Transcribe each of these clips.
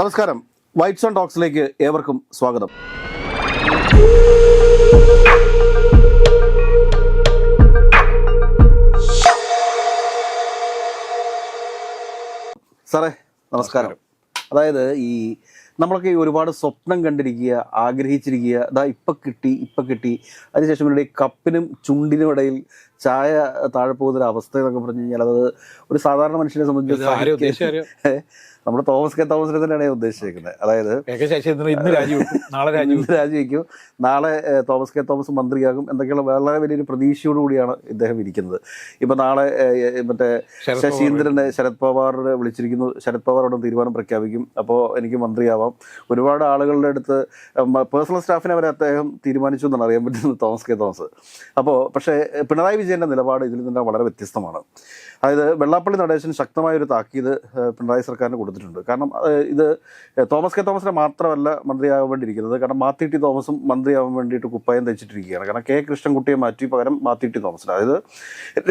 നമസ്കാരം. White sun ടോക്സിലേക്ക് ഏവർക്കും സ്വാഗതം. സാറേ നമസ്കാരം. അതായത് ഈ നമ്മളൊക്കെ ഈ ഒരുപാട് സ്വപ്നം കണ്ടിരിക്കുക ആഗ്രഹിച്ചിരിക്കുക അതാ ഇപ്പം കിട്ടി ഇപ്പം കിട്ടി. അതിനുശേഷം ഇവരുടെ കപ്പിനും ചുണ്ടിനും ഇടയിൽ ചായ താഴെ പോകുന്ന ഒരു അവസ്ഥ എന്നൊക്കെ പറഞ്ഞു കഴിഞ്ഞാൽ അത് ഒരു സാധാരണ മനുഷ്യനെ സംബന്ധിച്ച് നമ്മുടെ തോമസ് കെ തോമസിനെ തന്നെയാണ് ഞാൻ ഉദ്ദേശിച്ചിരിക്കുന്നത് അതായത് ഇന്ന് രാജിവെക്കും. നാളെ രാജിവെക്കും. നാളെ തോമസ് കെ തോമസ് മന്ത്രിയാകും എന്തൊക്കെയുള്ള വളരെ വലിയൊരു പ്രതീക്ഷയോടുകൂടിയാണ് ഇദ്ദേഹം ഇരിക്കുന്നത്. ഇപ്പൊ നാളെ മറ്റേ ശശീന്ദ്രനെ ശരത് പവാറിനെ വിളിച്ചിരിക്കുന്നു. ശരത് പവാർ അവിടെ തീരുമാനം പ്രഖ്യാപിക്കും. അപ്പോൾ എനിക്ക് മന്ത്രിയാവാം. ഒരുപാട് ആളുകളുടെ അടുത്ത് പേഴ്സണൽ സ്റ്റാഫിനെ അവരെ അദ്ദേഹം തീരുമാനിച്ചു എന്നാണ് അറിയാൻ പറ്റുന്നത് തോമസ് കെ തോമസ്. അപ്പോൾ പക്ഷേ പിണറായി വിജയന്റെ നിലപാട് ഇതിൽ നിന്ന് വളരെ വ്യത്യസ്തമാണ്. അതായത് വെള്ളാപ്പള്ളി നടേശൻ ശക്തമായ ഒരു താക്കീത് പിണറായി സർക്കാരിന് കൊടുത്തിട്ടുണ്ട്. കാരണം ഇത് തോമസ് കെ തോമസിനെ മാത്രമല്ല മന്ത്രിയാകാൻ വേണ്ടിയിരിക്കുന്നത്. കാരണം മാത്തി ടി തോമസും മന്ത്രിയാവാൻ വേണ്ടിയിട്ട് കുപ്പായം തെച്ചിട്ടിരിക്കുകയാണ്. കാരണം കെ കൃഷ്ണൻകുട്ടിയെ മാറ്റി പകരം മാത്തി ടി തോമസിന്. അതായത്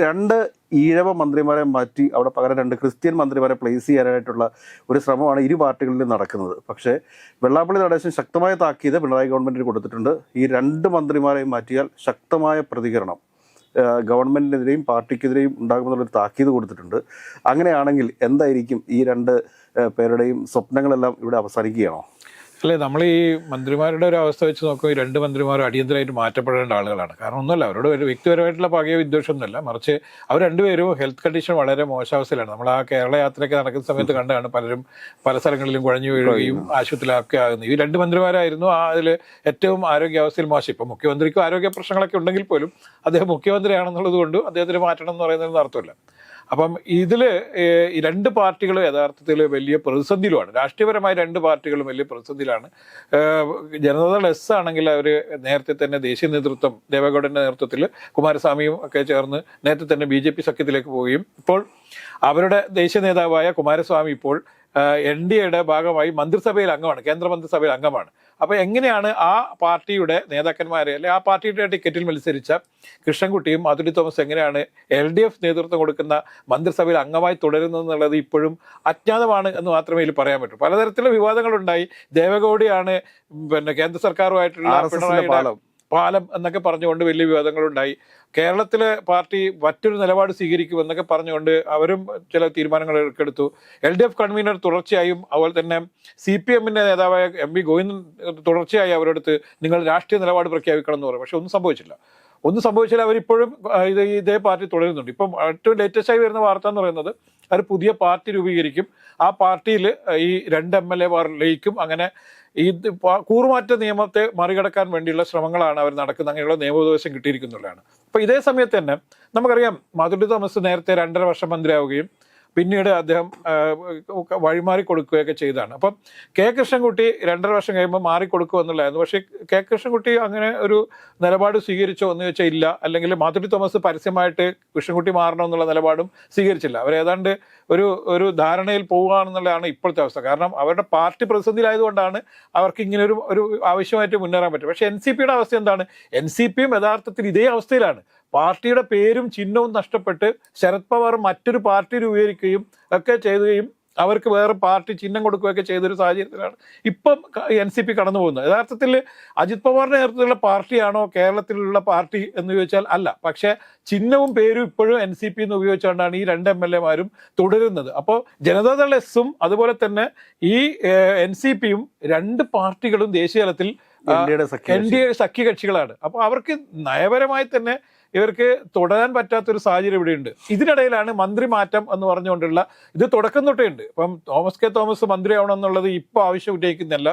രണ്ട് ഈഴവ മന്ത്രിമാരെ മാറ്റി അവിടെ പകരം രണ്ട് ക്രിസ്ത്യൻ മന്ത്രിമാരെ പ്ലേസ് ചെയ്യാനായിട്ടുള്ള ഒരു ശ്രമമാണ് ഇരു പാർട്ടികളിലും നടക്കുന്നത്. പക്ഷേ വെള്ളാപ്പള്ളി നടേശൻ ശക്തമായ താക്കീത് പിണറായി ഗവൺമെന്റിന് കൊടുത്തിട്ടുണ്ട്. ഈ രണ്ട് മന്ത്രിമാരെയും മാറ്റിയാൽ ശക്തമായ പ്രതികരണം ഗവൺമെന്റിനെതിരെയും പാർട്ടിക്കെതിരെയും ഉണ്ടാകുമെന്നുള്ളൊരു താക്കീത് കൊടുത്തിട്ടുണ്ട്. അങ്ങനെയാണെങ്കിൽ എന്തായിരിക്കും ഈ രണ്ട് പേരുടെയും സ്വപ്നങ്ങളെല്ലാം ഇവിടെ അവസാനിക്കുകയാണോ? അല്ലെ നമ്മൾ ഈ മന്ത്രിമാരുടെ ഒരു അവസ്ഥ വെച്ച് നോക്കുമ്പോൾ ഈ രണ്ട് മന്ത്രിമാരും അടിയന്തരമായിട്ട് മാറ്റപ്പെടേണ്ട ആളുകളാണ്. കാരണം ഒന്നുമല്ല അവരോട് ഒരു വ്യക്തിപരമായിട്ടുള്ള പകയോ വിദ്വേഷമൊന്നുമല്ല മറിച്ച് അവർ രണ്ടുപേരും ഹെൽത്ത് കണ്ടീഷൻ വളരെ മോശാവസ്ഥയിലാണ്. നമ്മൾ ആ കേരള യാത്രയൊക്കെ നടക്കുന്ന സമയത്ത് കണ്ടാണ് പലരും പല സ്ഥലങ്ങളിലും കുഴഞ്ഞു വീഴുകയും ആശുപത്രിയിലൊക്കെ ആകുന്നത്. ഈ രണ്ട് മന്ത്രിമാരായിരുന്നു ആ അതിൽ ഏറ്റവും ആരോഗ്യാവസ്ഥയിൽ മോശം. ഇപ്പം മുഖ്യമന്ത്രിക്കും ആരോഗ്യ പ്രശ്നങ്ങളൊക്കെ ഉണ്ടെങ്കിൽ പോലും അദ്ദേഹം മുഖ്യമന്ത്രിയാണെന്നുള്ളത് കൊണ്ട് അദ്ദേഹത്തിന് മാറ്റണം എന്ന് പറയുന്നതിന് അർത്ഥമില്ല അപ്പം ഇതിൽ രണ്ട് പാർട്ടികളും യഥാർത്ഥത്തിൽ വലിയ പ്രതിസന്ധിയിലുമാണ്. രാഷ്ട്രീയപരമായ രണ്ട് പാർട്ടികളും വലിയ പ്രതിസന്ധിയിലാണ്. ജനതാദൾ എസ് ആണെങ്കിൽ അവർ നേരത്തെ തന്നെ ദേശീയ നേതൃത്വം ദേവഗൌഡന്റെ നേതൃത്വത്തിൽ കുമാരസ്വാമിയും ഒക്കെ ചേർന്ന് നേരത്തെ തന്നെ ബി ജെ പി സഖ്യത്തിലേക്ക് പോവുകയും. ഇപ്പോൾ അവരുടെ ദേശീയ നേതാവായ കുമാരസ്വാമി ഇപ്പോൾ എൻ ഡി എയുടെ ഭാഗമായി മന്ത്രിസഭയിൽ അംഗമാണ് കേന്ദ്രമന്ത്രിസഭയിൽ അംഗമാണ്. അപ്പോൾ എങ്ങനെയാണ് ആ പാർട്ടിയുടെ നേതാക്കന്മാരെ അല്ലെ ആ പാർട്ടിയുടെ ടിക്കറ്റിൽ മത്സരിച്ച കൃഷ്ണൻകുട്ടിയും മാധുരി തോമസ് എങ്ങനെയാണ് എൽ ഡി എഫ് നേതൃത്വം കൊടുക്കുന്ന മന്ത്രിസഭയിൽ അംഗമായി തുടരുന്നതെന്നുള്ളത് ഇപ്പോഴും അജ്ഞാതമാണ് എന്ന് മാത്രമേ ഇതിൽ പറയാൻ പറ്റൂ. പലതരത്തിലുള്ള വിവാദങ്ങളുണ്ടായി. ദേവഗൌഡിയാണ് പിന്നെ കേന്ദ്ര സർക്കാരുമായിട്ടുള്ള പാലം എന്നൊക്കെ പറഞ്ഞുകൊണ്ട് വലിയ വിവാദങ്ങളുണ്ടായി. കേരളത്തിലെ പാർട്ടി മറ്റൊരു നിലപാട് സ്വീകരിക്കുമെന്നൊക്കെ പറഞ്ഞുകൊണ്ട് അവരും ചില തീരുമാനങ്ങൾ എടുത്തു എൽ ഡി എഫ് കൺവീനർ തുടർച്ചയായും അതുപോലെ തന്നെ സി പി എമ്മിന്റെ നേതാവായ എം വി ഗോവിന്ദൻ തുടർച്ചയായി അവരെടുത്ത് നിങ്ങൾ രാഷ്ട്രീയ നിലപാട് പ്രഖ്യാപിക്കണം എന്ന് പറയും പക്ഷെ ഒന്നും സംഭവിച്ചില്ല. ഒന്നും സംഭവിച്ചാൽ അവരിപ്പോഴും ഇത് ഇതേ പാർട്ടി തുടരുന്നുണ്ട്. ഇപ്പം ഏറ്റവും ലേറ്റസ്റ്റ് ആയി വരുന്ന വാർത്ത എന്ന് പറയുന്നത് അവർ പുതിയ പാർട്ടി രൂപീകരിക്കും. ആ പാർട്ടിയിൽ ഈ രണ്ട് എം എൽ എമാർ ലയിക്കും. അങ്ങനെ ഈ കൂറുമാറ്റ നിയമത്തെ മറികടക്കാൻ വേണ്ടിയുള്ള ശ്രമങ്ങളാണ് അവർ നടക്കുന്നത് അങ്ങനെയുള്ള നിയമോപദേശം കിട്ടിയിരിക്കുന്നുള്ളതാണ് അപ്പൊ ഇതേ സമയത്ത് തന്നെ നമുക്കറിയാം മാധുരി തോമസ് നേരത്തെ രണ്ടര വർഷം മന്ത്രിയാവുകയും പിന്നീട് അദ്ദേഹം വഴിമാറി കൊടുക്കുകയൊക്കെ ചെയ്താണ് അപ്പം കെ കൃഷ്ണൻകുട്ടി രണ്ടര വർഷം കഴിയുമ്പോൾ മാറിക്കൊടുക്കുക എന്നുള്ളതായിരുന്നു. പക്ഷേ കെ കൃഷ്ണൻകുട്ടി അങ്ങനെ ഒരു നിലപാട് സ്വീകരിച്ചോ എന്ന് ചോദിച്ചാൽ ഇല്ല. അല്ലെങ്കിൽ മാധുരി തോമസ് പരസ്യമായിട്ട് കൃഷ്ണൻകുട്ടി മാറണം എന്നുള്ള നിലപാടും സ്വീകരിച്ചില്ല. അവർ ഏതാണ്ട് ഒരു ഒരു ധാരണയിൽ പോവുകയാണെന്നുള്ളതാണ് ഇപ്പോഴത്തെ അവസ്ഥ. കാരണം അവരുടെ പാർട്ടി പ്രതിസന്ധിയിലായതുകൊണ്ടാണ് അവർക്ക് ഇങ്ങനെ ഒരു ഒരു ആവശ്യമായിട്ട് മുന്നേറാൻ പറ്റും പക്ഷേ എൻ സി പിയുടെ അവസ്ഥ എന്താണ്? എൻ സി പിയും യഥാർത്ഥത്തിൽ ഇതേ അവസ്ഥയിലാണ്. പാർട്ടിയുടെ പേരും ചിഹ്നവും നഷ്ടപ്പെട്ട് ശരത് പവാർ മറ്റൊരു പാർട്ടി രൂപീകരിക്കുകയും ഒക്കെ ചെയ്യുകയും അവർക്ക് വേറെ പാർട്ടി ചിഹ്നം കൊടുക്കുകയൊക്കെ ചെയ്തൊരു സാഹചര്യത്തിലാണ് ഇപ്പം എൻ സി പി കടന്നു പോകുന്നത്. യഥാർത്ഥത്തിൽ അജിത് പവാറിന്റെ നേതൃത്വത്തിലുള്ള പാർട്ടിയാണോ കേരളത്തിലുള്ള പാർട്ടി എന്ന് ചോദിച്ചാൽ അല്ല. പക്ഷേ ചിഹ്നവും പേരും ഇപ്പോഴും എൻ സി പി എന്ന് ഉപയോഗിച്ചുകൊണ്ടാണ് ഈ രണ്ട് എം എൽ എമാരും തുടരുന്നത്. അപ്പോൾ ജനതാദൾ എസും അതുപോലെ തന്നെ ഈ എൻ സി പിയും രണ്ട് പാർട്ടികളും ദേശീയ തലത്തിൽ എൻ ഡി എ സഖ്യകക്ഷികളാണ്. അപ്പോൾ അവർക്ക് നയപരമായി തന്നെ ഇവർക്ക് തുടരാൻ പറ്റാത്തൊരു സാഹചര്യം ഇവിടെയുണ്ട്. ഇതിനിടയിലാണ് മന്ത്രി മാറ്റം എന്ന് പറഞ്ഞുകൊണ്ടുള്ള ഇത് തുടക്കം തൊട്ടേ ഉണ്ട്. ഇപ്പം തോമസ് കെ തോമസ് മന്ത്രിയാവണം എന്നുള്ളത് ഇപ്പോൾ ആവശ്യം ഉന്നയിക്കുന്നില്ല.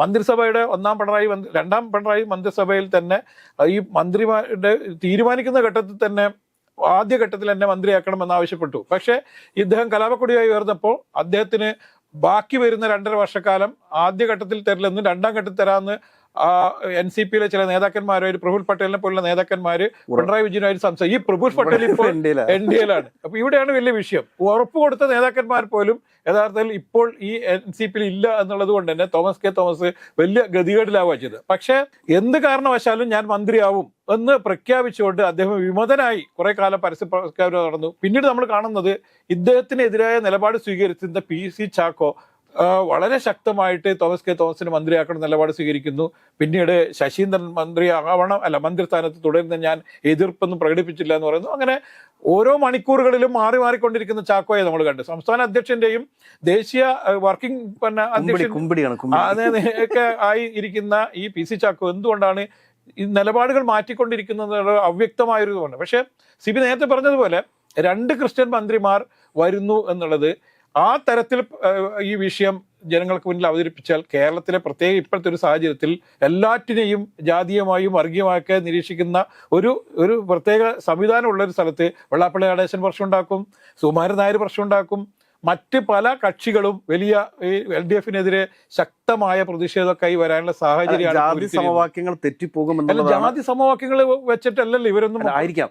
മന്ത്രിസഭയുടെ ഒന്നാം പിണറായി രണ്ടാം പിണറായി മന്ത്രിസഭയിൽ തന്നെ ഈ മന്ത്രിമാരുടെ തീരുമാനിക്കുന്ന ഘട്ടത്തിൽ തന്നെ ആദ്യ ഘട്ടത്തിൽ എന്നെ മന്ത്രിയാക്കണം എന്ന് ആവശ്യപ്പെട്ടു. പക്ഷേ ഇദ്ദേഹം കലാപക്കൊടിയായി ഉയർന്നപ്പോൾ അദ്ദേഹത്തിന് ബാക്കി വരുന്ന രണ്ടര വർഷക്കാലം ആദ്യ ഘട്ടത്തിൽ തരില്ലെന്നും രണ്ടാം ഘട്ടത്തിൽ തരാമെന്ന് എൻ സി പിയിലെ ചില നേതാക്കന്മാര് പ്രഫുൽ പട്ടേലിനെ പോലുള്ള നേതാക്കന്മാര് പിണറായി വിജയനായിട്ട് സംസാരിച്ചു ഈ പ്രഫുൽ പട്ടേൽ ഇപ്പോൾ എൻ ഡി എയിലാണ് അപ്പൊ ഇവിടെയാണ് വലിയ വിഷയം. ഉറപ്പ് കൊടുത്ത നേതാക്കന്മാർ പോലും യഥാർത്ഥത്തിൽ ഇപ്പോൾ ഈ എൻ സി പിയിൽ ഇല്ല എന്നുള്ളത് കൊണ്ട് തന്നെ തോമസ് കെ തോമസ് വലിയ ഗതികേടിലാവുക ചെയ്തത്. പക്ഷേ എന്ത് കാരണവശാലും ഞാൻ മന്ത്രിയാവും എന്ന് പ്രഖ്യാപിച്ചുകൊണ്ട് അദ്ദേഹം വിമതനായി കുറെ കാലം പരസ്യ പ്രഖ്യാപനം നടന്നു. പിന്നീട് നമ്മൾ കാണുന്നത് ഇദ്ദേഹത്തിനെതിരായ നിലപാട് സ്വീകരിച്ചിരുന്ന പി സി ചാക്കോ ആ, വളരെ ശക്തമായിട്ട് തോമസ് കെ തോമസിന് മന്ത്രിയാക്കണം നിലപാട് സ്വീകരിക്കുന്നു. പിന്നീട് ശശീന്ദ്രൻ മന്ത്രിയാകണം അല്ല മന്ത്രിസ്ഥാനത്ത് തുടരുന്ന ഞാൻ എതിർപ്പൊന്നും പ്രകടിപ്പിച്ചില്ല എന്ന് പറയുന്നു. അങ്ങനെ ഓരോ മണിക്കൂറുകളിലും മാറി മാറിക്കൊണ്ടിരിക്കുന്ന ചാക്കോയെ നമ്മൾ കണ്ടു. സംസ്ഥാന അധ്യക്ഷന്റെയും ദേശീയ വർക്കിംഗ് പിന്നെ അധ്യക്ഷൻ ഒക്കെ ആയി ഇരിക്കുന്ന ഈ പി സി ചാക്കോ എന്തുകൊണ്ടാണ് ഈ നിലപാടുകൾ മാറ്റിക്കൊണ്ടിരിക്കുന്നത് അവ്യക്തമായൊരു പക്ഷെ സി ബി നേരത്തെ പറഞ്ഞതുപോലെ രണ്ട് ക്രിസ്ത്യൻ മന്ത്രിമാർ വരുന്നു എന്നുള്ളത് ആ തരത്തിൽ ഈ വിഷയം ജനങ്ങൾക്ക് മുന്നിൽ അവതരിപ്പിച്ചാൽ കേരളത്തിലെ പ്രത്യേക ഇപ്പോഴത്തെ ഒരു സാഹചര്യത്തിൽ എല്ലാറ്റിനെയും ജാതീയമായും വർഗീയമായൊക്കെ നിരീക്ഷിക്കുന്ന ഒരു ഒരു പ്രത്യേക സംവിധാനമുള്ള ഒരു സ്ഥലത്ത് വെള്ളാപ്പള്ളി നടേശൻ പ്രശ്നം ഉണ്ടാക്കും നായർ പ്രശ്നം ഉണ്ടാക്കും മറ്റ് പല കക്ഷികളും വലിയ ഈ എൽ ഡി എഫിനെതിരെ ശക്തമായ പ്രതിഷേധമൊക്കെ വരാനുള്ള സാഹചര്യമാണ് ജാതി. സമവാക്യങ്ങൾ തെറ്റിപ്പോകുമെന്നുള്ള ജാതി സമവാക്യങ്ങൾ വെച്ചിട്ടല്ലല്ലോ ഇവരൊന്നും ആയിരിക്കാം.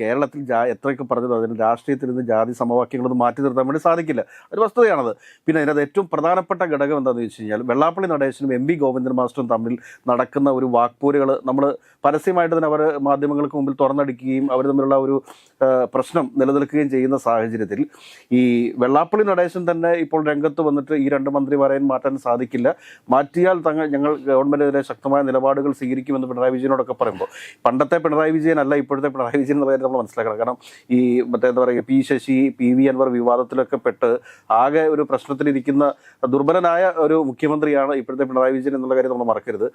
കേരളത്തിൽ എത്രയൊക്കെ പറഞ്ഞത് അതിന് രാഷ്ട്രീയത്തിൽ നിന്ന് ജാതി സമവാക്യങ്ങളൊന്നും മാറ്റി നിർത്താൻ വേണ്ടി സാധിക്കില്ല. ഒരു വസ്തുതയാണത്. പിന്നെ അതിനകത്ത് ഏറ്റവും പ്രധാനപ്പെട്ട ഘടകം എന്താണെന്ന് വെച്ച് കഴിഞ്ഞാൽ വെള്ളാപ്പള്ളി നടേശനും എം വി ഗോവിന്ദൻ മാസ്റ്ററും തമ്മിൽ നടക്കുന്ന ഒരു വാക്പോരുകൾ നമ്മൾ പരസ്യമായിട്ട് തന്നെ അവർ മാധ്യമങ്ങൾക്ക് മുമ്പിൽ തുറന്നടിക്കുകയും അവർ തമ്മിലുള്ള ഒരു പ്രശ്നം നിലനിൽക്കുകയും ചെയ്യുന്ന സാഹചര്യത്തിൽ ഈ വെള്ളാപ്പള്ളി നടേശൻ തന്നെ ഇപ്പോൾ രംഗത്ത് വന്നിട്ട് ഈ രണ്ട് മന്ത്രിമാരെയും മാറ്റാൻ സാധിക്കില്ല. മാറ്റിയാൽ തങ്ങൾ ഞങ്ങൾ ഗവൺമെന്റിനെതിരെ ശക്തമായ നിലപാടുകൾ സ്വീകരിക്കുമെന്ന് പിണറായി വിജയനോടൊക്കെ പറയുമ്പോൾ. പണ്ടത്തെ പിണറായി വിജയനല്ല ഇപ്പോഴത്തെ പിണറായി വിജയൻ എന്ന് പറയുന്നത് നമ്മൾ മനസ്സിലാക്കണം. കാരണം ഈ മറ്റേ എന്താ പറയുക P Sasi P V Anvar വിവാദത്തിലൊക്കെ പെട്ട് ആകെ ഒരു പ്രശ്നത്തിലിരിക്കുന്ന ദുർബലനായ ഒരു മുഖ്യമന്ത്രിയാണ് ഇപ്പോഴത്തെ പിണറായി വിജയൻ എന്നുള്ള കാര്യം നമ്മൾ മറക്കരുത്.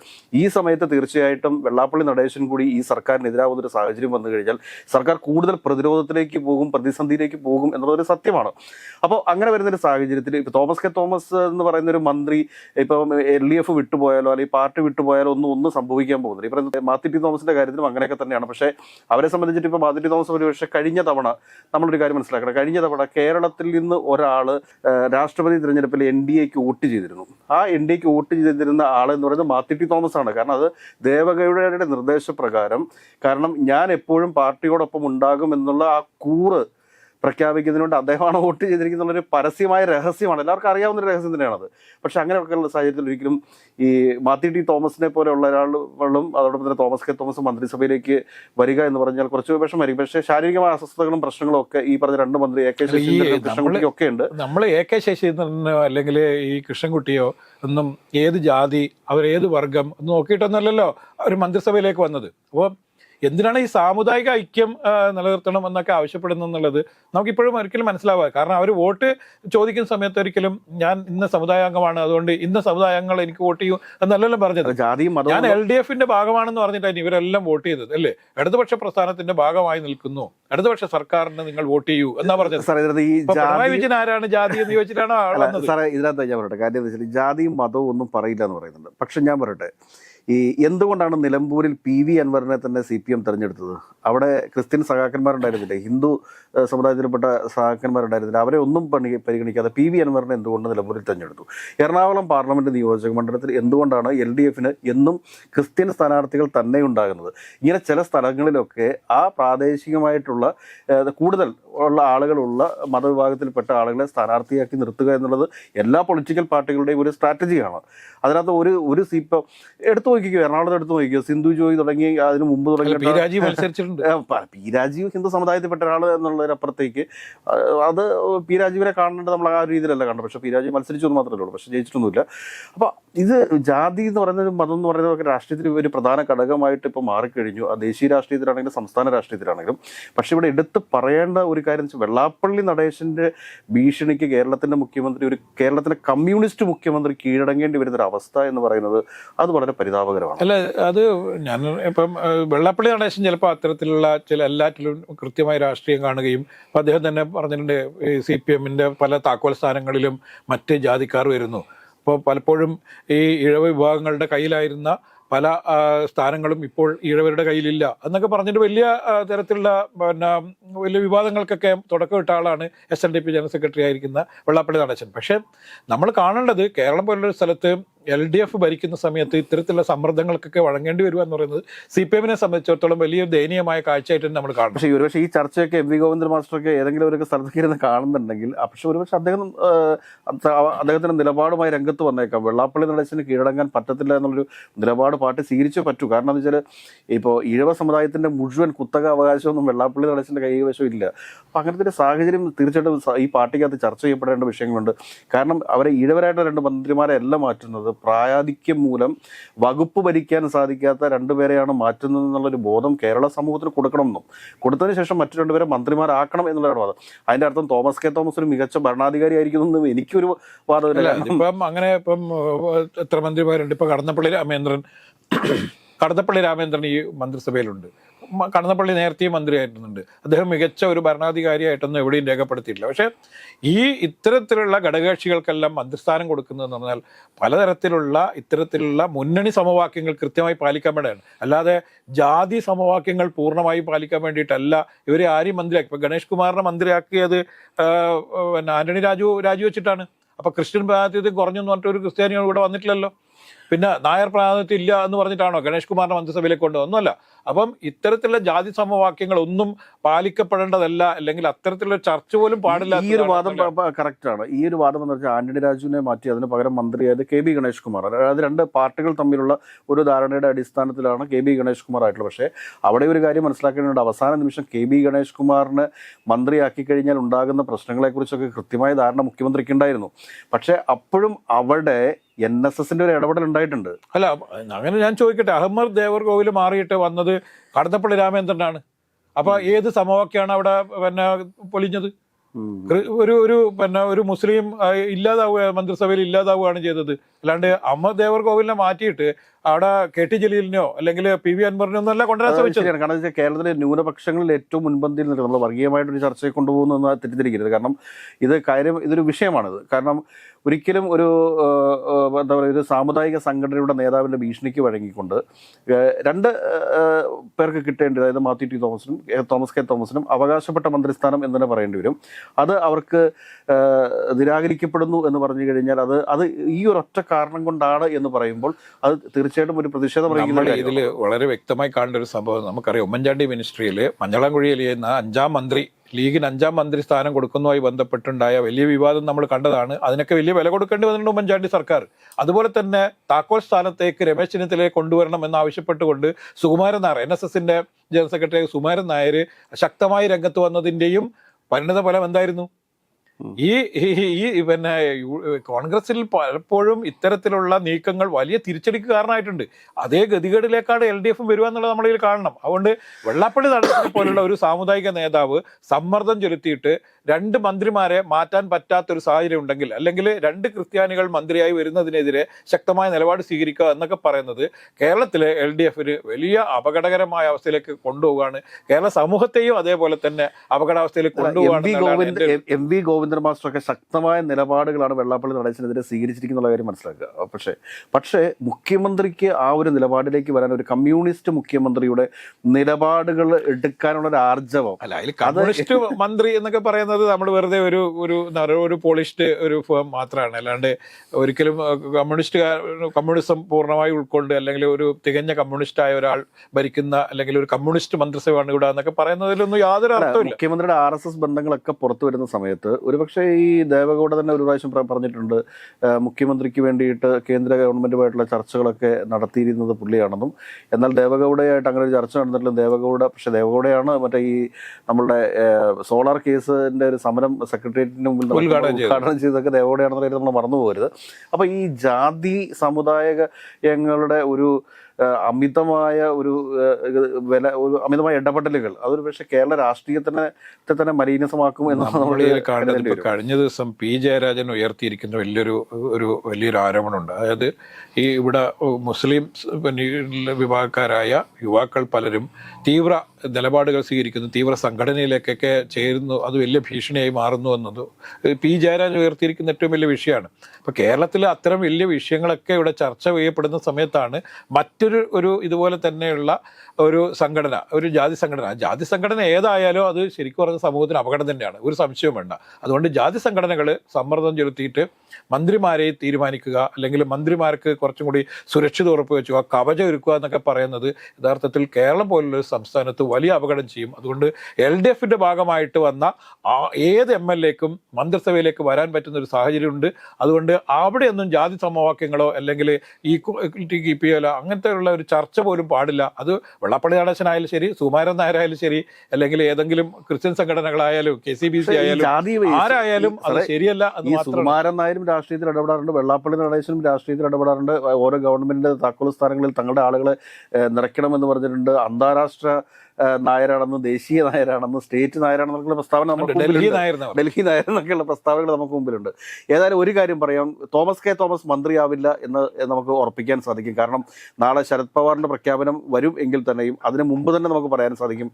ഈ സമയത്ത് തീർച്ചയായിട്ടും വെള്ളാപ്പള്ളി നടേശൻ കൂടി ഈ സർക്കാരിനെതിരാവുന്ന ഒരു സാഹചര്യം വന്നു കഴിഞ്ഞാൽ സർക്കാർ കൂടുതൽ പ്രതിരോധത്തിലേക്ക് പോകും പ്രതിസന്ധിയിലേക്ക് പോകും എന്നുള്ളതൊരു സത്യമാണ്. അപ്പോൾ അങ്ങനെ വരുന്ന ഒരു സാഹചര്യത്തിൽ ഇപ്പോൾ തോമസ് കെ തോമസ് എന്ന് പറയുന്ന ഒരു മന്ത്രി ഇപ്പം എൽ ഡി എഫ് വിട്ടുപോയാലോ അല്ലെങ്കിൽ പാർട്ടി വിട്ടുപോയാലോ ഒന്നും ഒന്നും സംഭവിക്കാൻ പോകുന്നില്ല. ഇപ്പം മാത്യു ടി തോമസിന്റെ കാര്യത്തിലും അങ്ങനെയൊക്കെ തന്നെയാണ്. പക്ഷേ അവരെ സംബന്ധിച്ചിട്ട് ഇപ്പോൾ മാത്യു ടി തോമസ് ഒരു പക്ഷേ കഴിഞ്ഞ തവണ നമ്മളൊരു കാര്യം മനസ്സിലാക്കണം. കഴിഞ്ഞ തവണ കേരളത്തിൽ നിന്ന് ഒരാൾ രാഷ്ട്രപതി തിരഞ്ഞെടുപ്പിൽ എൻ ഡി എക്ക് വോട്ട് ചെയ്തിരുന്നു. ആ എൻ ഡി എക്ക് വോട്ട് ചെയ്തിരുന്ന ആൾ എന്ന് പറയുന്നത് മാത്യു ടി തോമസ് ആണ് കാരണം അത് ദേവഗൗഡയുടെ നിർദ്ദേശപ്രകാരം. കാരണം ഞാൻ എപ്പോഴും പാർട്ടിയോടൊപ്പം ഉണ്ടാകും എന്നുള്ള ആ കൂറ് പ്രഖ്യാപിക്കുന്നതിനുകൊണ്ട് അദ്ദേഹമാണ് വോട്ട് ചെയ്തിരിക്കുന്ന ഒരു പരസ്യമായ രഹസ്യമാണ്. എല്ലാവർക്കും അറിയാവുന്ന ഒരു രഹസ്യം തന്നെയാണത്. പക്ഷെ അങ്ങനെയൊക്കെയുള്ള സാഹചര്യത്തിൽ ഒരിക്കലും ഈ മാത്യു ടി തോമസിനെ പോലെയുള്ള ഒരാളും അതോടൊപ്പം തന്നെ തോമസ് കെ തോമസ് മന്ത്രിസഭയിലേക്ക് വരിക എന്ന് പറഞ്ഞാൽ കുറച്ച് വിഷമമായിരിക്കും പക്ഷേ ശാരീരികമായ അസ്വസ്ഥതകളും പ്രശ്നങ്ങളും ഒക്കെ ഈ പറഞ്ഞ രണ്ട് മന്ത്രി എ കെ ശശീന്ദ്രൻ ശശീന്ദ്രനും കൃഷ്ണൻകുട്ടിയും ഒക്കെ ഉണ്ട്. നമ്മൾ എ കെ ശശീന്ദ്രനോ അല്ലെങ്കിൽ ഈ കൃഷ്ണൻകുട്ടിയോ ഒന്നും ഏത് ജാതി അവർ ഏത് വർഗം നോക്കിയിട്ടൊന്നുമല്ലല്ലോ. അവർ മന്ത്രിസഭയിലേക്ക് വന്നത്. അപ്പോൾ എന്തിനാണ് ഈ സാമുദായിക ഐക്യം നിലനിർത്തണം എന്നൊക്കെ ആവശ്യപ്പെടുന്നത് നമുക്കിപ്പോഴും ഒരിക്കലും മനസ്സിലാവുക. കാരണം അവർ വോട്ട് ചോദിക്കുന്ന സമയത്ത് ഒരിക്കലും ഞാൻ ഇന്ന സമുദായാംഗമാണ് അതുകൊണ്ട് ഇന്ന സമുദായങ്ങൾ എനിക്ക് വോട്ട് ചെയ്യും എന്നല്ലല്ലോ പറഞ്ഞത്. ഞാൻ എൽ ഡി എഫിന്റെ ഭാഗമാണെന്ന് പറഞ്ഞിട്ടാണ് ഇവരെല്ലാം വോട്ട് ചെയ്തത് അല്ലേ? ഇടതുപക്ഷ പ്രസ്ഥാനത്തിന്റെ ഭാഗമായി നിൽക്കുന്നു. ഇടതുപക്ഷ സർക്കാരിന് നിങ്ങൾ വോട്ട് ചെയ്യൂ എന്നാ പറഞ്ഞത്. സാർ ഇതിനകത്ത് ഈ പിണറായി വിജയൻ ആരാണ്? ജാതി എന്ന് ചോദിച്ചിട്ടാണ് സാറേ ഇതിനകത്ത് ഞാൻ പറയട്ടെ. കാര്യം ജാതിയും മതവും ഒന്നും പറയില്ല എന്ന് പറയുന്നുണ്ട്. പക്ഷെ ഞാൻ പറയട്ടെ ഈ എന്തുകൊണ്ടാണ് നിലമ്പൂരിൽ പി വി അൻവറിനെ തന്നെ സി പി എം തെരഞ്ഞെടുത്തത്? അവിടെ ക്രിസ്ത്യൻ സഹാക്കന്മാരുണ്ടായിരുന്നില്ലേ ഹിന്ദു സമുദായത്തിൽപ്പെട്ട സഹാക്കന്മാരുണ്ടായിരുന്നില്ല അവരെ ഒന്നും പണി പരിഗണിക്കാതെ പി വി അൻവറിനെ എന്തുകൊണ്ട് നിലമ്പൂരിൽ തെരഞ്ഞെടുത്തു? എറണാകുളം പാർലമെന്റ് നിയോജക മണ്ഡലത്തിൽ എന്തുകൊണ്ടാണ് എൽ ഡി എഫിന് എന്നും ക്രിസ്ത്യൻ സ്ഥാനാർത്ഥികൾ തന്നെ ഉണ്ടാകുന്നത്? ഇങ്ങനെ ചില സ്ഥലങ്ങളിലൊക്കെ ആ പ്രാദേശികമായിട്ടുള്ള കൂടുതൽ ഉള്ള ആളുകളുള്ള മതവിഭാഗത്തിൽപ്പെട്ട ആളുകളെ സ്ഥാനാർത്ഥിയാക്കി നിർത്തുക എന്നുള്ളത് എല്ലാ പൊളിറ്റിക്കൽ പാർട്ടികളുടെയും ഒരു സ്ട്രാറ്റജിയാണ്. അതിനകത്ത് ഒരു ഒരു സീപ്പ് എടുത്തു നോക്കിക്കോ എറണാകുളത്ത് എടുത്ത് നോക്കിക്കോ സിന്ധു ജോയി തുടങ്ങി അതിന് മുമ്പ് തുടങ്ങി മത്സരിച്ചിട്ടുണ്ട്. പ- രാജീവ് ഹിന്ദു സമുദായത്തിൽപ്പെട്ട ഒരാൾ എന്നുള്ളതിനപ്പുറത്തേക്ക് അത് പി രാജീവിനെ കാണേണ്ടത് നമ്മൾ ആ രീതിയിലല്ല കണ്ടത് പക്ഷേ പി രാജീവ് മത്സരിച്ചു എന്ന് മാത്രമേ ഉള്ളൂ. പക്ഷേ ജയിച്ചിട്ടൊന്നുമില്ല. അപ്പോൾ ഇത് ജാതി എന്ന് പറയുന്നത് മതം എന്ന് പറയുന്നതൊക്കെ രാഷ്ട്രീയത്തിൽ ഒരു പ്രധാന ഘടകമായിട്ട് ഇപ്പോൾ മാറിക്കഴിഞ്ഞു. ആ ദേശീയ രാഷ്ട്രീയത്തിലാണെങ്കിലും സംസ്ഥാന രാഷ്ട്രീയത്തിലാണെങ്കിലും. പക്ഷേ ഇവിടെ എടുത്ത് പറയേണ്ട ഒരു കാര്യം വെച്ചാൽ വെള്ളാപ്പള്ളി നടേശന്റെ ഭീഷണിക്ക് കേരളത്തിന്റെ മുഖ്യമന്ത്രി ഒരു കേരളത്തിലെ കമ്മ്യൂണിസ്റ്റ് മുഖ്യമന്ത്രി കീഴടങ്ങേണ്ടി വരുന്ന ഒരു അവസ്ഥ എന്ന് പറയുന്നത് അത് വളരെ പരിതാപകരമാണ് അല്ല അത് ഞാൻ ഇപ്പം വെള്ളപ്പള്ളി നടേശൻ ചിലപ്പോൾ അത്തരത്തിലുള്ള ചില എല്ലാറ്റിലും കൃത്യമായ രാഷ്ട്രീയം കാണുകയും അപ്പം അദ്ദേഹം തന്നെ പറഞ്ഞിട്ടുണ്ട് ഈ സി പി എമ്മിന്റെ പല താക്കോൽ സ്ഥാനങ്ങളിലും മറ്റ് ജാതിക്കാർ വരുന്നു. അപ്പോൾ പലപ്പോഴും ഈ ഇഴവ വിഭാഗങ്ങളുടെ കയ്യിലായിരുന്ന പല സ്ഥാനങ്ങളും ഇപ്പോൾ ഈഴവരുടെ കയ്യിലില്ല. എന്നൊക്കെ പറഞ്ഞിട്ട് വലിയ തരത്തിലുള്ള പിന്നെ വലിയ വിവാദങ്ങൾക്കൊക്കെ തുടക്കമിട്ട ആളാണ് S N D P general secretary ആയിരിക്കുന്ന വെള്ളാപ്പള്ളി നടേശൻ. പക്ഷേ നമ്മൾ കാണേണ്ടത് കേരളം പോലുള്ളൊരു സ്ഥലത്ത് എൽ ഡി എഫ് ഭരിക്കുന്ന സമയത്ത് ഇത്തരത്തിലുള്ള സമ്മർദ്ദങ്ങൾക്കൊക്കെ വഴങ്ങേണ്ടി വരിക എന്ന് പറയുന്നത് സി പി എമ്മിനെ സംബന്ധിച്ചിടത്തോളം വലിയ ദയനീയമായ കാഴ്ചയായിട്ട് നമ്മൾ കാണും പക്ഷേ ഒരുപക്ഷെ ഈ ചർച്ചയൊക്കെ എം വി ഗോവിന്ദൻ മാസ്റ്ററൊക്കെ ഏതെങ്കിലും ഒരു സ്ഥലത്തേക്ക് ഇരുന്ന് കാണുന്നുണ്ടെങ്കിൽ പക്ഷെ ഒരുപക്ഷെ അദ്ദേഹം അദ്ദേഹത്തിന്റെ നിലപാടുമായി രംഗത്ത് വന്നേക്കാം. വെള്ളാപ്പള്ളി നടേശന് കീഴടങ്ങാൻ പറ്റത്തില്ല എന്നുള്ളൊരു നിലപാട് പാർട്ടി സ്വീകരിച്ചേ പറ്റൂ. കാരണം എന്ന് വെച്ചാൽ ഇപ്പോൾ ഈഴവ സമുദായത്തിന്റെ മുഴുവൻ കുത്തക അവകാശമൊന്നും വെള്ളാപ്പള്ളി നടേശന്റെ കൈവശം ഇല്ല. അപ്പം അങ്ങനത്തെ സാഹചര്യം തീർച്ചയായിട്ടും ഈ പാർട്ടിക്കകത്ത് ചർച്ച ചെയ്യപ്പെടേണ്ട വിഷയങ്ങളുണ്ട്. കാരണം അവരെ ഈഴവരായിട്ട് രണ്ട് മന്ത്രിമാരെ എല്ലാം മാറ്റുന്നത്. പ്രായാധിക്യം മൂലം വകുപ്പ് ഭരിക്കാൻ സാധിക്കാത്ത രണ്ടുപേരെയാണ് മാറ്റുന്നത് എന്നുള്ളൊരു ബോധം കേരള സമൂഹത്തിന് കൊടുക്കണമെന്നും കൊടുത്തതിന് ശേഷം മറ്റു രണ്ടുപേരെ മന്ത്രിമാരാക്കണം എന്നുള്ളതാണ് വാദം അതിന്റെ അർത്ഥം തോമസ് കെ തോമസ് ഒരു മികച്ച ഭരണാധികാരി ആയിരിക്കുന്നു എന്ന് എനിക്കൊരു വാദമില്ല. കാരണം ഇപ്പം അങ്ങനെ ഇപ്പം എത്ര മന്ത്രിമാരുണ്ട്? ഇപ്പൊ കടന്നപ്പള്ളി രാമേന്ദ്രൻ കടന്നപ്പള്ളി രാമേന്ദ്രൻ ഈ മന്ത്രിസഭയിലുണ്ട്. കടന്നപ്പള്ളി നേരത്തെയും മന്ത്രിയായിരുന്നുണ്ട്. അദ്ദേഹം മികച്ച ഒരു ഭരണാധികാരിയായിട്ടൊന്നും എവിടെയും രേഖപ്പെടുത്തിയിട്ടില്ല. പക്ഷേ ഈ ഇത്തരത്തിലുള്ള ഘടകകക്ഷികൾക്കെല്ലാം മന്ത്രിസ്ഥാനം കൊടുക്കുന്നതെന്ന് പറഞ്ഞാൽ പലതരത്തിലുള്ള ഇത്തരത്തിലുള്ള മുന്നണി സമവാക്യങ്ങൾ കൃത്യമായി പാലിക്കാൻ വേണ്ടിയാണ് അല്ലാതെ ജാതി സമവാക്യങ്ങൾ പൂർണമായി പാലിക്കാൻ വേണ്ടിയിട്ടല്ല ഇവരെ ആരെയും മന്ത്രിയാക്കി. ഇപ്പം ഗണേഷ് കുമാറിനെ മന്ത്രിയാക്കിയത് പിന്നെ ആന്റണി രാജു രാജിവെച്ചിട്ടാണ്. അപ്പോൾ ക്രിസ്ത്യൻ പ്രാതിനിധ്യം കുറഞ്ഞെന്ന് പറഞ്ഞിട്ട് ഒരു ക്രിസ്ത്യാനികൾ ഇവിടെ വന്നിട്ടില്ലല്ലോ. പിന്നെ നായർ പ്രാതിനിധ്യം ഇല്ല എന്ന് പറഞ്ഞിട്ടാണോ ഗണേഷ് കുമാറിനെ മന്ത്രിസഭയിലേക്ക് കൊണ്ടുവന്നല്ല അപ്പം ഇത്തരത്തിലുള്ള ജാതി സമവാക്യങ്ങൾ ഒന്നും പാലിക്കപ്പെടേണ്ടതല്ല അല്ലെങ്കിൽ അത്തരത്തിലുള്ള ചർച്ച പോലും പാടില്ല ഈ ഒരു വാദം കറക്റ്റ് ആണ്. ഈ ഒരു വാദം എന്ന് വെച്ചാൽ ആന്റണി രാജുവിനെ മാറ്റി അതിന് പകരം മന്ത്രിയായത് കെ ബി ഗണേഷ് കുമാർ. അതായത് രണ്ട് പാർട്ടികൾ തമ്മിലുള്ള ഒരു ധാരണയുടെ അടിസ്ഥാനത്തിലാണ് കെ ബി ഗണേഷ് കുമാർ ആയിട്ടുള്ളത്. പക്ഷേ അവിടെ ഒരു കാര്യം മനസ്സിലാക്കേണ്ടതുണ്ട്. അവസാന നിമിഷം കെ ബി ഗണേഷ് കുമാറിനെ മന്ത്രിയാക്കി കഴിഞ്ഞാൽ ഉണ്ടാകുന്ന പ്രശ്നങ്ങളെക്കുറിച്ചൊക്കെ കൃത്യമായ ധാരണ മുഖ്യമന്ത്രിക്ക് ഉണ്ടായിരുന്നു. പക്ഷേ അപ്പോഴും അവിടെ എൻ എസ് എസിന്റെ ഒരു ഇടപെടൽ ഉണ്ടായിട്ടുണ്ട്. അല്ല അങ്ങനെ ഞാൻ ചോദിക്കട്ടെ. അഹമ്മദ് ദേവർകോവിൽ മാറിയിട്ട് വന്നത് കടന്നപ്പള്ളി രാമേന്ദ്രനാണ് അപ്പൊ ഏത് സമവാക്യാണ് അവിടെ പിന്നെ പൊലിഞ്ഞത്? ഒരു ഒരു പിന്നെ ഒരു മുസ്ലിം ഇല്ലാതാവുക മന്ത്രിസഭയിൽ ഇല്ലാതാവുകയാണ് ചെയ്തത്. അല്ലാണ്ട് അഹമ്മദ് ദേവർകോവിലിനെ മാറ്റിയിട്ട് അവിടെ കെ ടി ജലീലിനോ അല്ലെങ്കിൽ പി വി അൻവറിനോ ഒന്നല്ല കൊണ്ടുവരാൻ ശ്രമിച്ചത്? കാരണം വെച്ചാൽ കേരളത്തിലെ ന്യൂനപക്ഷങ്ങളിൽ ഏറ്റവും മുൻപന്തിയിൽ നിൽക്കുന്നത്. നമ്മൾ വർഗീയമായിട്ടൊരു ചർച്ചയെ കൊണ്ടുപോകുന്ന തെറ്റിദ്ധരിക്കരുത്. കാരണം ഇത് കാര്യം ഇതൊരു വിഷയമാണിത്. കാരണം ഒരിക്കലും ഒരു എന്താ പറയുക ഒരു സാമുദായിക സംഘടനയുടെ നേതാവിന്റെ ഭീഷണിക്ക് വഴങ്ങിക്കൊണ്ട് രണ്ട് പേർക്ക് കിട്ടേണ്ടി അതായത് മാത്യു ടി തോമസിനും തോമസ് കെ തോമസിനും അവകാശപ്പെട്ട മന്ത്രിസ്ഥാനം എന്ന് തന്നെ പറയേണ്ടി വരും. അത് അവർക്ക് നിരാകരിക്കപ്പെടുന്നു എന്ന് പറഞ്ഞു കഴിഞ്ഞാൽ അത് അത് ഈ ഒരൊറ്റ കാരണം കൊണ്ടാണ് എന്ന് പറയുമ്പോൾ അത് തീർച്ചയായിട്ടും ഒരു പ്രതിഷേധം നമ്മൾ ഇതിൽ വളരെ വ്യക്തമായി കാണേണ്ട ഒരു സംഭവം നമുക്കറിയാം. ഉമ്മൻചാണ്ടി മിനിസ്ട്രിയിൽ മഞ്ഞളാംകുഴിയിൽ ചെയ്യുന്ന അഞ്ചാം മന്ത്രി ലീഗിന് അഞ്ചാം മന്ത്രി സ്ഥാനം കൊടുക്കുന്നതുമായി ബന്ധപ്പെട്ടുണ്ടായ വലിയ വിവാദം നമ്മൾ കണ്ടതാണ്. അതിനൊക്കെ വലിയ വില കൊടുക്കേണ്ടി വന്നിട്ടുണ്ട് ഉമ്മൻചാണ്ടി സർക്കാർ. അതുപോലെ തന്നെ താക്കോൽ സ്ഥാനത്തേക്ക് രമേശ് ചെന്നിത്തലയെ കൊണ്ടുവരണം എന്നാവശ്യപ്പെട്ടുകൊണ്ട് സുകുമാരൻ നായർ എൻ എസ് എസിന്റെ ജനറൽ സെക്രട്ടറി സുകുമാരൻ നായർ ശക്തമായി രംഗത്ത് വന്നതിന്റെയും പരിണിത ഫലം എന്തായിരുന്നു? ഈ ഈ- പിന്നെ കോൺഗ്രസിൽ പലപ്പോഴും ഇത്തരത്തിലുള്ള നീക്കങ്ങൾ വലിയ തിരിച്ചടിക്ക് കാരണമായിട്ടുണ്ട്. അതേ ഗതികേടിലേക്കാണ് എൽ ഡി എഫും വരിക എന്നുള്ളത് നമ്മളിതിൽ കാണണം. അതുകൊണ്ട് വെള്ളാപ്പള്ളി നടത്തിനെ പോലുള്ള ഒരു സാമുദായിക നേതാവ് സമ്മർദ്ദം ചെലുത്തിയിട്ട് രണ്ട് മന്ത്രിമാരെ മാറ്റാൻ പറ്റാത്തൊരു സാഹചര്യം ഉണ്ടെങ്കിൽ അല്ലെങ്കിൽ രണ്ട് ക്രിസ്ത്യാനികൾ മന്ത്രിയായി വരുന്നതിനെതിരെ ശക്തമായ നിലപാട് സ്വീകരിക്കുക എന്നൊക്കെ പറയുന്നത് കേരളത്തിലെ എൽ ഡി എഫിന് വലിയ അപകടകരമായ അവസ്ഥയിലേക്ക് കൊണ്ടുപോവുകയാണ്. കേരള സമൂഹത്തെയും അതേപോലെ തന്നെ അപകടാവസ്ഥയിലേക്ക് കൊണ്ടുപോവുകയാണ് എം വി ഗോവിന്ദൻ മാസ്റ്റർ ഒക്കെ ശക്തമായ നിലപാടുകളാണ് വെള്ളാപ്പള്ളി നടേശനെതിരെ സ്വീകരിച്ചിരിക്കുന്ന കാര്യം മനസ്സിലാക്കുക. പക്ഷേ പക്ഷേ മുഖ്യമന്ത്രിക്ക് ആ ഒരു നിലപാടിലേക്ക് വരാൻ ഒരു കമ്മ്യൂണിസ്റ്റ് മുഖ്യമന്ത്രിയുടെ നിലപാടുകൾ എടുക്കാനുള്ള ഒരു ആർജവം. അല്ല അതിൽ കമ്മ്യൂണിസ്റ്റ് മന്ത്രി എന്നൊക്കെ പറയുന്നത് നമ്മൾ വെറുതെ ഒരു ഒരു ഒരു പോളിഷ്ഡ് ഒരു ഫേം മാത്രമാണ് അല്ലാണ്ട് ഒരിക്കലും കമ്മ്യൂണിസ്റ്റ് കമ്മ്യൂണിസം പൂർണമായി ഉൾക്കൊണ്ട് അല്ലെങ്കിൽ ഒരു തികഞ്ഞ കമ്മ്യൂണിസ്റ്റായ ആയ ഒരാൾ ഭരിക്കുന്ന അല്ലെങ്കിൽ ഒരു കമ്മ്യൂണിസ്റ്റ് മന്ത്രിസഭയാണ് ഇവിടെ എന്നൊക്കെ പറയുന്നതിലൊന്നും യാതൊരു അർത്ഥമില്ല മുഖ്യമന്ത്രിയുടെ ആർ എസ് എസ് ബന്ധങ്ങളൊക്കെ പുറത്തു വരുന്ന സമയത്ത് ഒരുപക്ഷെ ഈ ദേവഗൌഡ തന്നെ ഒരു പ്രാവശ്യം പറഞ്ഞിട്ടുണ്ട് മുഖ്യമന്ത്രിക്ക് വേണ്ടിയിട്ട് കേന്ദ്ര ഗവൺമെന്റുമായിട്ടുള്ള ചർച്ചകളൊക്കെ നടത്തിയിരുന്നത് പുള്ളിയാണെന്നും എന്നാൽ ദേവഗൌഡയായിട്ട് അങ്ങനെ ഒരു ചർച്ച നടന്നിട്ടില്ല. ദേവഗൌഡ പക്ഷെ ദേവഗൌഡയാണ് മറ്റേ ഈ നമ്മളുടെ സോളാർ കേസിന്റെ ഒരു സമരം സെക്രട്ടേറിയറ്റിന് മുമ്പിൽ ഉദ്ഘാടനം ചെയ്തൊക്കെ ചെയ്തതൊക്കെ ദേവഗൌഡയാണെന്ന നമ്മൾ മറന്നു പോകരുത് അപ്പൊ ഈ ജാതി സമുദായങ്ങളുടെ ഒരു അമിതമായ ഒരു വില ഒരു അമിതമായ ഇടപെടലുകൾ. അതൊരു പക്ഷേ കേരള രാഷ്ട്രീയത്തിനെ തന്നെ മലീനസമാക്കും എന്ന് നമ്മൾ കാണുന്നത് കഴിഞ്ഞ ദിവസം പി. ജയരാജൻ ഉയർത്തിയിരിക്കുന്ന വലിയൊരു ഒരു വലിയൊരു ആരോപണമുണ്ട്. അതായത് ഈ ഇവിടെ മുസ്ലിം വിഭാഗക്കാരായ യുവാക്കൾ പലരും തീവ്ര നിലപാടുകൾ സ്വീകരിക്കുന്നു തീവ്ര സംഘടനയിലേക്കൊക്കെ ചേരുന്നു അത് വലിയ ഭീഷണിയായി മാറുന്നു എന്നത് പി. ജയരാജൻ ഉയർത്തിയിരിക്കുന്ന ഏറ്റവും വലിയ വിഷയമാണ്. അപ്പൊ കേരളത്തിലെ അത്തരം വലിയ വിഷയങ്ങളൊക്കെ ഇവിടെ ചർച്ച ചെയ്യപ്പെടുന്ന സമയത്താണ് മറ്റൊരു ഒരു ഇതുപോലെ തന്നെയുള്ള ഒരു സംഘടന ഒരു ജാതി സംഘടന. ജാതി സംഘടന ഏതായാലും അത് ശരിക്കും പറഞ്ഞ സമൂഹത്തിന് അപകടം തന്നെയാണ്. ഒരു സംശയവും വേണ്ട. അതുകൊണ്ട് ജാതി സംഘടനകൾ സമ്മർദ്ദം ചെലുത്തിയിട്ട് മന്ത്രിമാരെ തീരുമാനിക്കുക അല്ലെങ്കിൽ മന്ത്രിമാർക്ക് കുറച്ചും കൂടി സുരക്ഷിത ഉറപ്പ് വെച്ചുക കവചം ഒരുക്കുക എന്നൊക്കെ പറയുന്നത് യഥാർത്ഥത്തിൽ കേരളം പോലുള്ള ഒരു സംസ്ഥാനത്ത് വലിയ അപകടം ചെയ്യും. അതുകൊണ്ട് എൽ ഡി എഫിന്റെ ഭാഗമായിട്ട് വന്ന ആ ഏത് എം എൽ എക്കും മന്ത്രിസഭയിലേക്ക് വരാൻ പറ്റുന്ന ഒരു സാഹചര്യമുണ്ട്. അതുകൊണ്ട് അവിടെയൊന്നും ജാതി സമവാക്യങ്ങളോ അല്ലെങ്കിൽ ഈക്വാലിറ്റി കീപ്പ് ചെയ്യലോ അങ്ങനത്തെ ഉള്ള ഒരു ചർച്ച പോലും പാടില്ല. അത് വെള്ളപ്പള്ളി നടേശനായാലും ശരി സുമാരൻ നായരായാലും ശരി അല്ലെങ്കിൽ ഏതെങ്കിലും ക്രിസ്ത്യൻ സംഘടനകളായാലും കെ സി ബി സി ആയാലും ആരായാലും അത് ശരിയല്ല എന്ന് മാത്രം മാത്രമല്ല നായരും രാഷ്ട്രീയത്തിൽ ഇടപെടാറുണ്ട്. വെള്ളാപ്പള്ളി നടേശനും രാഷ്ട്രീയത്തിൽ ഇടപെടാറുണ്ട്. ഓരോ ഗവൺമെന്റിന്റെ താക്കോൽ സ്ഥാനങ്ങളിൽ തങ്ങളുടെ ആളുകളെ നിറയ്ക്കണമെന്ന് പറഞ്ഞിട്ടുണ്ട്. അന്താരാഷ്ട്ര നായരാണെന്ന് ദേശീയ നായരാണെന്നും സ്റ്റേറ്റ് നായരാണെന്നൊക്കെയുള്ള പ്രസ്താവന നമുക്ക് ഡൽഹി നായർ എന്നൊക്കെയുള്ള പ്രസ്താവനകൾ നമുക്ക് മുമ്പിലുണ്ട്. ഏതായാലും ഒരു കാര്യം പറയാം. തോമസ് കെ തോമസ് മന്ത്രിയാവില്ല എന്ന് നമുക്ക് ഉറപ്പിക്കാൻ സാധിക്കും. കാരണം നാളെ ശരത് പവാറിന്റെ പ്രഖ്യാപനം വരും എങ്കിൽ തന്നെയും അതിന് മുമ്പ് തന്നെ നമുക്ക് പറയാൻ സാധിക്കും.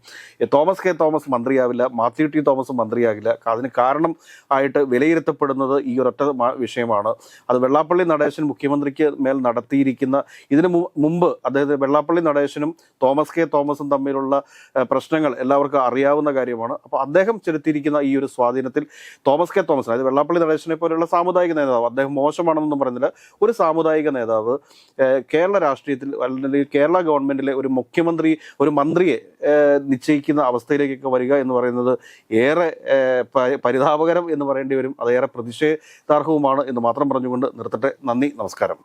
തോമസ് കെ തോമസ് മന്ത്രിയാവില്ല മാത്യു ടി തോമസ് മന്ത്രിയാകില്ല. അതിന് കാരണം ആയിട്ട് വിലയിരുത്തപ്പെടുന്നത് ഈ ഒരൊറ്റ വിഷയമാണ്. അത് വെള്ളാപ്പള്ളി നടേശൻ മുഖ്യമന്ത്രിക്ക് മേൽ നടത്തിയിരിക്കുന്ന ഇതിനു മുമ്പ് അതായത് വെള്ളാപ്പള്ളി നടേശനും തോമസ് കെ തോമസും തമ്മിലുള്ള പ്രശ്നങ്ങൾ എല്ലാവർക്കും അറിയാവുന്ന കാര്യമാണ്. അപ്പോൾ അദ്ദേഹം ചെലുത്തിയിരിക്കുന്ന ഈ ഒരു സ്വാധീനത്തിൽ തോമസ് കെ. തോമസ് അതായത് വെള്ളാപ്പള്ളി നടേശനെ പോലെയുള്ള സാമുദായിക നേതാവ് അദ്ദേഹം മോശമാണെന്നൊന്നും പറയുന്നില്ല. ഒരു സാമുദായിക നേതാവ് കേരള രാഷ്ട്രീയത്തിൽ അല്ലെങ്കിൽ കേരള ഗവൺമെന്റിലെ ഒരു മുഖ്യമന്ത്രി ഒരു മന്ത്രിയെ നിശ്ചയിക്കുന്ന അവസ്ഥയിലേക്കൊക്കെ വരിക എന്ന് പറയുന്നത് ഏറെ പരിതാപകരം എന്ന് പറയേണ്ടി വരും. അതേറെ പ്രതിഷേധാർഹവുമാണ് എന്ന് മാത്രം പറഞ്ഞുകൊണ്ട് നിർത്തട്ടെ. നന്ദി നമസ്കാരം.